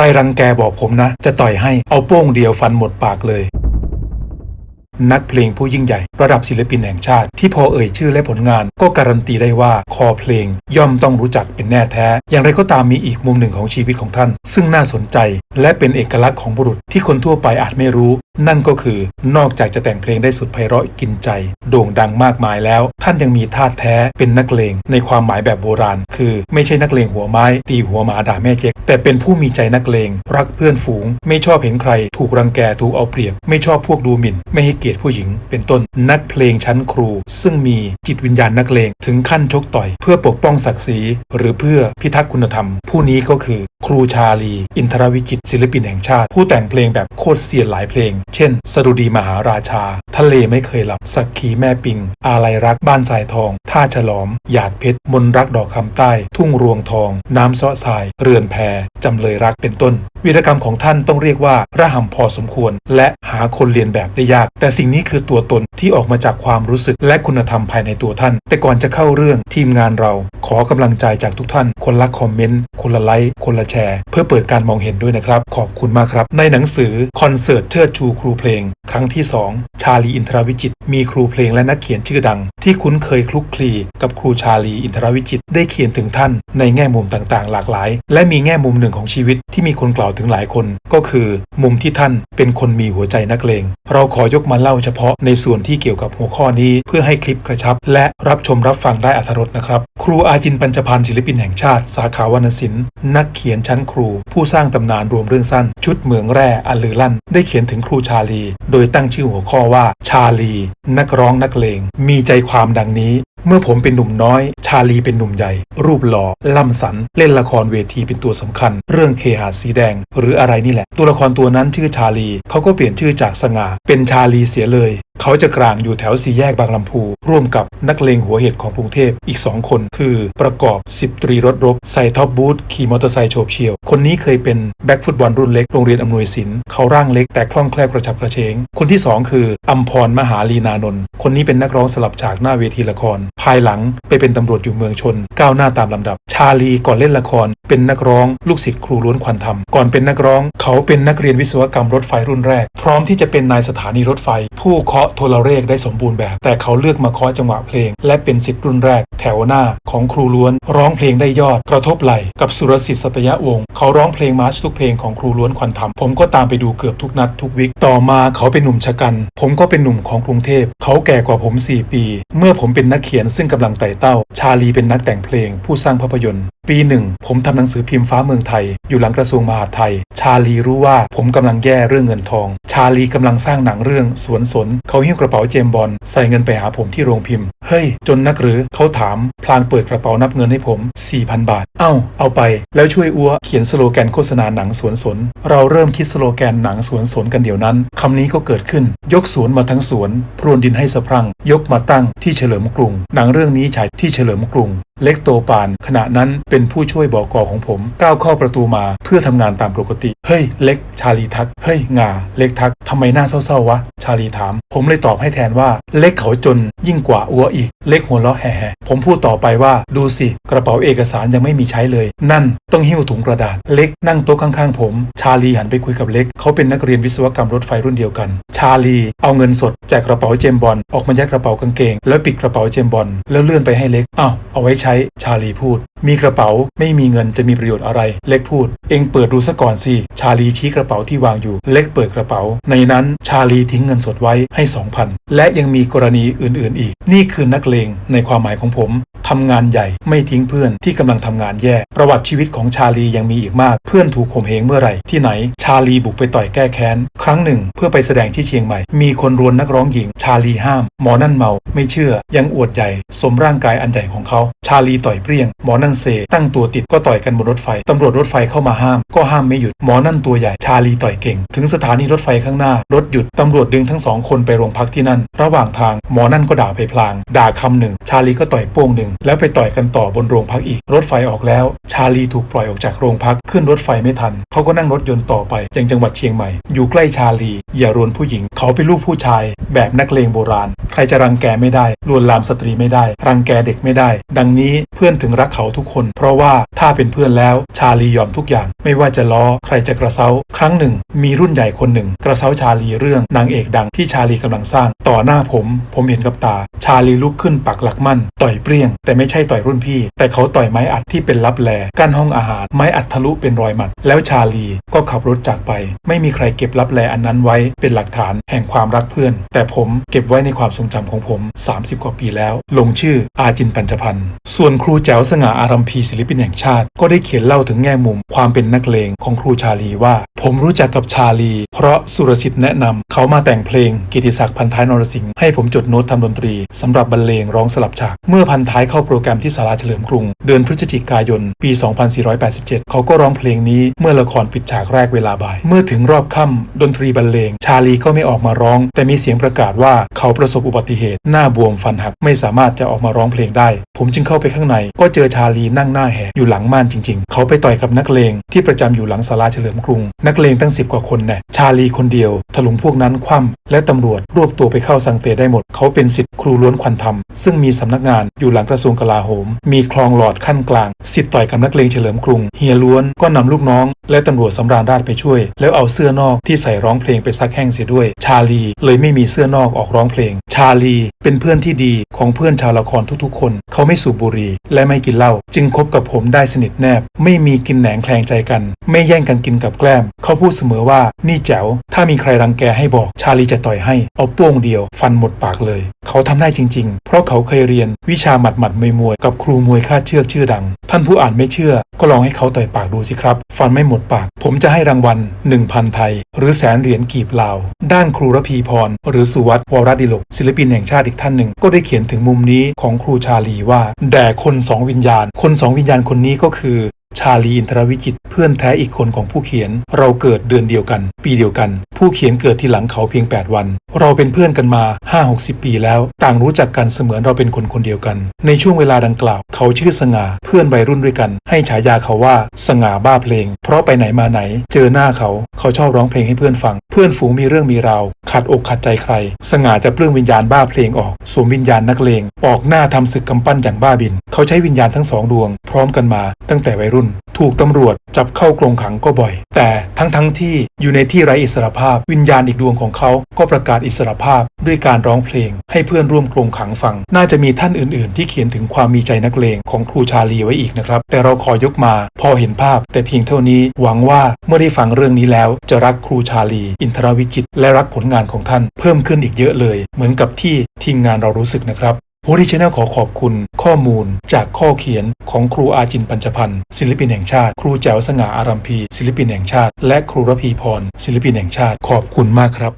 รรังแกบอกผมนะ จะต่อยให้เอาโป้งเดียวฟันหมดปากเลย นักเพลงผู้ยิ่งใหญ่ ระดับศิลปินแห่งชาติ ที่พอเอ่ยชื่อและผลงาน ก็การันตีได้ว่าคอเพลง ย่อมต้องรู้จักเป็นแน่แท้ อย่างไรก็ตามมีอีกมุมหนึ่งของชีวิตของท่าน ซึ่งน่าสนใจ และเป็นเอกลักษณ์ของบุรุษที่คนทั่วไปอาจไม่รู้ นั่นก็คือนอกจากจะแต่งเพลงได้สุดไพเราะกินใจ โด่งดังมากมายแล้ว ท่านยังมีธาตุแท้เป็นนักเลงในความหมายแบบโบราณ คือไม่ใช่นักเลงหัวไม้ ตีหัวหมาด่าแม่เจ๊กแต่เป็นผู้มีใจนักเลง รักเพื่อนฝูง ไม่ชอบเห็นใคร ถูกรังแกถูกเอาเปรียบ ไม่ชอบพวกดูหมิ่น ไม่ให้เกียรติผู้หญิง เป็นต้นนักเพลงชั้นครู ซึ่งมีจิตวิญญาณนักเลงถึงขั้นชกต่อย เพื่อปกป้องศักดิ์ศรีหรือเพื่อพิทักษ์คุณธรรม ผู้นี้ก็คือ ครูชาลี อินทรวิจิตศิลปินแห่งชาติ ผู้แต่งเพลงแบบโคตรเสียนหลายเพลงเช่น สดุดีมหาราชา ทะเลไม่เคยหลับ สักขีแม่ปิง อาลัยรักบ้านสายทอง ท่าฉลอม หยาดเพชร มนรักดอกคำใต้ ทุ่งรวงทอง น้ำเสาะทราย เรือนแพ จำเลยรักเป็นต้น วีรกรรมของท่านต้องเรียกว่าระห่ำพอสมควร และหาคนเรียนแบบได้ยาก แต่สิ่งนี้คือตัวตนที่ออกมาจากความรู้สึกและคุณธรรมภายในตัวท่าน แต่ก่อนจะเข้าเรื่องทีมงานเรา ขอกำลังใจจากทุกท่าน คนละคอมเมนต์คนละไลค์คนละแชร์ เพื่อเปิดการมองเห็นด้วยนะครับ ขอบคุณมากครับ ในหนังสือคอนเสิร์ตเชิดชูครูเพลง ครั้งที่ 2 ชาลีอินทราวิจิต มีครูเพลงและนักเขียนชื่อดัง ที่คุ้นเคยคลุกคลีกับครูชาลีอินทรวิจิตได้เขียนถึงท่านในแง่มุมต่างๆ หลากหลาย และมีแง่มุมหนึ่งของชีวิตที่มีคนกล่าวถึงหลายคน ก็คือมุมที่ท่านเป็นคนมีหัวใจนักเลง เราขอยกมาเล่าเฉพาะในส่วนที่เกี่ยวกับหัวข้อนี้ เพื่อให้คลิปกระชับ และรับชมรับฟังได้อัธรสนะครับ ครูอาจินปัญจพันธ์ศิลปินแห่งชาติ สาขาวรรณศิลป์นักเขียนชั้นครู ผู้สร้างตำนานรวมเรื่องสั้น ชุดเหมืองแร่อันลือลั่น ได้เขียนถึงครูชาลี โดยตั้งชื่อหัวข้อว่าชาลี นักร้องนักเลง มีใจความดังนี้ เมื่อผมเป็นหนุ่มน้อย ชาลีเป็นหนุ่มใหญ่ รูปหล่อล่ำสัน เล่นละครเวทีเป็นตัวสำคัญ เรื่องเคหาสีแดง หรืออะไรนี่แหละ ตัวละครตัวนั้นชื่อชาลีเขาก็เปลี่ยนชื่อจากสง่าเป็นชาลีเสียเลย เขาจะกลางอยู่แถวสี่แยกบางลำพู ร่วมกับนักเลงหัวเห็ดของกรุงเทพอีก2คน คือประกอบสิบตรีรถรบใส่ท็อปบูทขี่มอเตอร์ไซค์โฉบเฉี่ยว คนนี้เคยเป็นแบ็กฟุตบอลรุ่นเล็กโรงเรียนอำนวยศิลป์เขาร่างเล็กแต่คล่องแคล่วกระฉับกระเฉงคนที่ 2 คืออัมพรมหาลีนานนท์คนนี้เป็นนักร้องสลับฉากหน้าเวทีละคร ภายหลังไปเป็นตำรวจอยู่เมืองชน ก้าวหน้าตามลำดับ ชาลีก่อนเล่นละคร เป็นนักร้องลูกศิษย์ครูล้วนควันธรรม ก่อนเป็นนักร้อง เขาเป็นนักเรียนวิศวกรรมรถไฟรุ่นแรก พร้อมที่จะเป็นนายสถานีรถไฟ ผู้เคาะโทรเลขได้สมบูรณ์แบบ แต่เขาเลือกมาเคาะจังหวะเพลง และเป็นศิษย์รุ่นแรก แถวหน้าของครูล้วน ร้องเพลงได้ยอด กระทบไหลกับสุรสิทธิ์สัตยะวงศ์เขาร้องเพลงมาร์ชทุกเพลงของครูล้วนควันธรรมผมก็ตามไปดูเกือบทุกนัดทุกวิกต่อมาเขาเป็นหนุ่มชะกัน ผมก็เป็นหนุ่มของกรุงเทพเขาแก่กว่าผม 4 ปี เมื่อผมเป็นนักเขียนซึ่งกำลังไต่เต้า ชาลีเป็นนักแต่งเพลง ผู้สร้างภาพยนตร์ ปีหนึ่งผมทำหนังสือพิมพ์ฟ้าเมืองไทย อยู่หลังกระทรวงมหาดไทย ชาลีรู้ว่าผมกำลังแย่เรื่องเงินทอง ชาลีกำลังสร้างหนังเรื่องสวนสน เขาหิ้วกระเป๋าเจมบอลใส่เงินไปหาผมที่โรงพิมพ์ เฮ้ย จนนักหรือเขาถาม พลางเปิดกระเป๋านับเงินให้ผม 4,000 บาท เอ้า เอาไป แล้วช่วยอัวเขียนสโลแกนโฆษณาหนังสวนสน เราเริ่มคิดสโลแกนหนังสวนสนกันเดี๋ยวนั้นคำนี้ก็เกิดขึ้น ยกสวนมาทั้งสวนพรวนดินให้สะพรั่ง ยกมาตั้งที่เฉลิมกรุง หนังเรื่องนี้ฉายที่เฉลิมกรุง เล็กโตปาน ขณะนั้นเป็นผู้ช่วยบอกอของผม ก้าวเข้าประตูมาเพื่อทำงานตามปกติ เฮ้ย เล็ก ชาลีทัก เฮ้ย งา เล็กทักทำไมหน้าเศร้าๆวะ ชาลีถาม ผมเลยตอบให้แทนว่า เล็กเขาจนยิ่งกว่าอัวอีก เล็กหัวเราะแห่ๆผมพูดต่อไปว่า ดูสิ กระเป๋าเอกสารยังไม่มีใช้เลย นั่นต้องหิ้วถุงกระดาษ เล็กนั่งโต๊ะข้างๆ ผม ชาลีหันไปคุยกับเล็ก เขาเป็นนักเรียนวิศวกรรมรถไฟรุ่นเดียวกัน ชาลี เอาเงินสดจากกระเป๋าเจมบอลออกมายัดกระเป๋ากางเกง แล้วปิดกระเป๋าเจมบอลแล้วเลื่อนไปให้เล็กอ้าวเอาไว้ใช้ชาลีพูด มีกระเป๋าไม่มีเงินจะมีประโยชน์อะไร เล็กพูด เองเปิดดูซะก่อนสิชาลีชี้กระเป๋าที่วางอยู่ เล็กเปิดกระเป๋า ในนั้นชาลีทิ้งเงินสดไว้ให้2,000และยังมีกรณีอื่นๆ อีก นี่คือนักเลงในความหมายของผมทำงานใหญ่ไม่ทิ้งเพื่อนที่กำลังทำงานแย่ ประวัติชีวิตของชาลียังมีอีกมาก เพื่อนถูกข่มเหงเมื่อไหร่ที่ไหน ชาลีบุกไปต่อยแก้แค้น ครั้งหนึ่ง เพื่อไปแสดงที่เชียงใหม่ มีคนรวนนักร้องหญิง ชาลีห้าม หมอนั่นเมา ไม่เชื่อยังอวดใหญ่ สมร่างกายอันใหญ่ของเขา ชาาลีต่อยเปรี้ยง หมอนั่นเซ ตั้งตัวติดก็ต่อยกันบนรถไฟ ตำรวจรถไฟเข้ามาห้าม ก็ห้ามไม่หยุด หมอนั่นตัวใหญ่ ชาลีต่อยเก่ง ถึงสถานีรถไฟข้างหน้า รถหยุด ตำรวจดึงทั้งสองคนไปโรงพักที่นั่น ระหว่างทาง หมอนั่นก็ด่าไปพลาง ด่าคำหนึ่ง ชาลีก็ต่อยโป้งหนึ่ง แล้วไปต่อยกันต่อบนโรงพักอีก รถไฟออกแล้ว ชาลีถูกปล่อยออกจากโรงพัก ขึ้นรถไฟไม่ทัน เขาก็นั่งรถยนต์ต่อไป ยังจังหวัดเชียงใหม่ อยู่ใกล้ชาลี อย่ารวนผู้หญิง เขาเป็นลูกผู้ชาย แบบนักเลงโบราณ ใครจะรังแกไม่ได้ ลวนลามสตรีไม่ได้ รังแกเด็กไม่ได้ ดังนี้เพื่อนถึงรักเขาทุกคน เพราะว่าถ้าเป็นเพื่อนแล้วชาลียอมทุกอย่าง ไม่ว่าจะล้อใครจะกระเซ้าครั้งหนึ่ง มีรุ่นใหญ่คนหนึ่ง กระเซ้าชาลีเรื่องนางเอกดังที่ชาลีกำลังสร้าง ต่อหน้าผม ผมเห็นกับตา ชาลีลุกขึ้นปักหลักมั่น ต่อยเปรี้ยง แต่ไม่ใช่ต่อยรุ่นพี่ แต่เขาต่อยไม้อัดที่เป็นลับแลกั้นห้องอาหารไม้อัดทะลุเป็นรอยหมัด แล้วชาลีก็ขับรถจากไป ไม่มีใครเก็บลับแลอันนั้นไว้เป็นหลักฐานแห่งความรักเพื่อน แต่ผมเก็บไว้ในความทรงจำของผม 30 กว่าปีแล้ว ลงชื่ออาจินปัญจพันธ์ส่วนครูแจ๋วสง่าอารัมพีศิลปินแห่งชาติ ก็ได้เขียนเล่าถึงแง่มุมความเป็นนักเลงของครูชาลีว่า ผมรู้จักกับชาลี เพราะสุรสิทธิ์แนะนำเขามาแต่งเพลงกิติศักดิ์พันท้ายนรสิงห์ให้ผมจดโน้ตทำดนตรีสำหรับบรรเลงร้องสลับฉาก เมื่อพันท้ายเข้าโปรแกรมที่สาราเฉลิมกรุง เดือนพฤศจิกายน ปี 2487 เขาก็ร้องเพลงนี้เมื่อละครปิดฉากแรกเวลาบ่าย เมื่อถึงรอบค่ำดนตรีบรรเลง ชาลีก็ไม่ออกมาร้อง แต่มีเสียงประกาศว่าเขาประสบอุบัติเหตุ หน้าบวมฟันหักไม่สามารถจะออกมาร้องเพลงได้ ผมจึงเข้าไปข้างในก็เจอชาลีนั่งหน้าแหกอยู่หลังม่านจริง ๆ เขาไปต่อยกับนักเลงที่ประจำอยู่หลังศาลาเฉลิมกรุงนักเลงตั้งสิบกว่าคนแน่ชาลีคนเดียวถลุงพวกนั้นคว่ำและตำรวจรวบตัวไปเข้าสังเตได้หมด เขาเป็นสิทธิ์ครูล้วนควันธรรม ซึ่งมีสำนักงานอยู่หลังกระทรวงกลาโหม มีคลองหลอดขั้นกลาง สิทธิ์ต่อยกับนักเลงเฉลิมกรุง เฮียล้วนก็นำลูกน้อง และตำรวจสำราญราชไปช่วย แล้วเอาเสื้อนอกที่ใส่ร้องเพลงไปซักแห้งเสียด้วย ชาลีเลยไม่มีเสื้อนอกออกร้องเพลง ชาลีเป็นเพื่อนที่ดีของเพื่อนชาวละครทุกๆ คน เขาไม่สูบบุหรี่และไม่กินเหล้าจึงคบกับผมได้สนิทแนบ ไม่มีกินแหนงแคลงใจกัน ไม่แย่งกันกินกับแกล้มเขาพูดเสมอว่านี่แจ๋ว ถ้ามีใครรังแกให้บอกชาลีจะต่อยให้ เอาโป้งเดียว ฟันหมดปากเลย เขาทำได้จริง ๆ เพราะเขาเคยเรียนวิชาหมัดหมัดมวยมวยกับครูมวยคาดเชือกชื่อดัง ท่านผู้อ่านไม่เชื่อ ก็ลองให้เขาต่อยปากดูสิครับ ฟันไม่หมดปาก ผมจะให้รางวัล 1,000 ไทย หรือแสนเหรียญกีบลาว ด้านครูระพีพร หรือสุวัตวรดิลก ศิลปินแห่งชาติอีกท่านหนึ่ง ก็ได้เขียนถึงมุมนี้ของครูชาลีว่า แด่คนสองวิญญาณ คนสองวิญญาณคนนี้ก็คือ ชาลีอินทรวิจิตเพื่อนแท้อีกคนของผู้เขียน เราเกิดเดือนเดียวกัน ปีเดียวกัน ผู้เขียนเกิดทีหลังเขาเพียง 8 วัน เราเป็นเพื่อนกันมา 5-60 ปีแล้ว ต่างรู้จักกันเสมือนเราเป็นคนคนเดียวกัน ในช่วงเวลาดังกล่าว เขาชื่อสง่าเพื่อนวัยรุ่นด้วยกัน ให้ฉายาเขาว่าสง่าบ้าเพลง เพราะไปไหนมาไหน เจอหน้าเขาเขาชอบร้องเพลงให้เพื่อนฟัง เพื่อนฝูงมีเรื่องมีราวขัดอกขัดใจใคร สง่าจะเปลื้องวิญญาณบ้าเพลงออกสวมวิญญาณนักเลงออกหน้าทำศึกกำปั้นอย่างบ้าบิน เขาใช้วิญญาณทั้งสองดวง พร้อมกันมาตั้งแต่วัยรุ่น ถูกตำรวจ จับเข้ากรงขังก็บ่อย แต่ทั้งทั้งๆที่อยู่ในที่ไร้อิสรภาพ วิญญาณอีกดวงของเขาก็ประกาศอิสรภาพด้วยการร้องเพลง ให้เพื่อนร่วมกรงขังฟัง น่าจะมีท่านอื่น ๆ ที่เขียนถึงความมีใจนักเลงของครูชาลีไว้อีกนะครับ แต่เราขอยกมา พอเห็นภาพ แต่เพียงเท่านี้หวังว่าเมื่อได้ฟังเรื่องนี้แล้ว จะรักครูชาลี อินทรวิจิตและรักผลงานของท่าน เพิ่มขึ้นอีกเยอะเลย เหมือนกับที่ทีมงานเรารู้สึกนะครับ โฮดิชแนลขอขอบคุณ ข้อมูลจากข้อเขียนของครูอาจินปัญจพันธ์ศิลปินแห่งชาติ ครูแจ๋วสง่าอารัมพีศิลปินแห่งชาติ และครูระพีพรศิลปินแห่งชาติขอบคุณมากครับ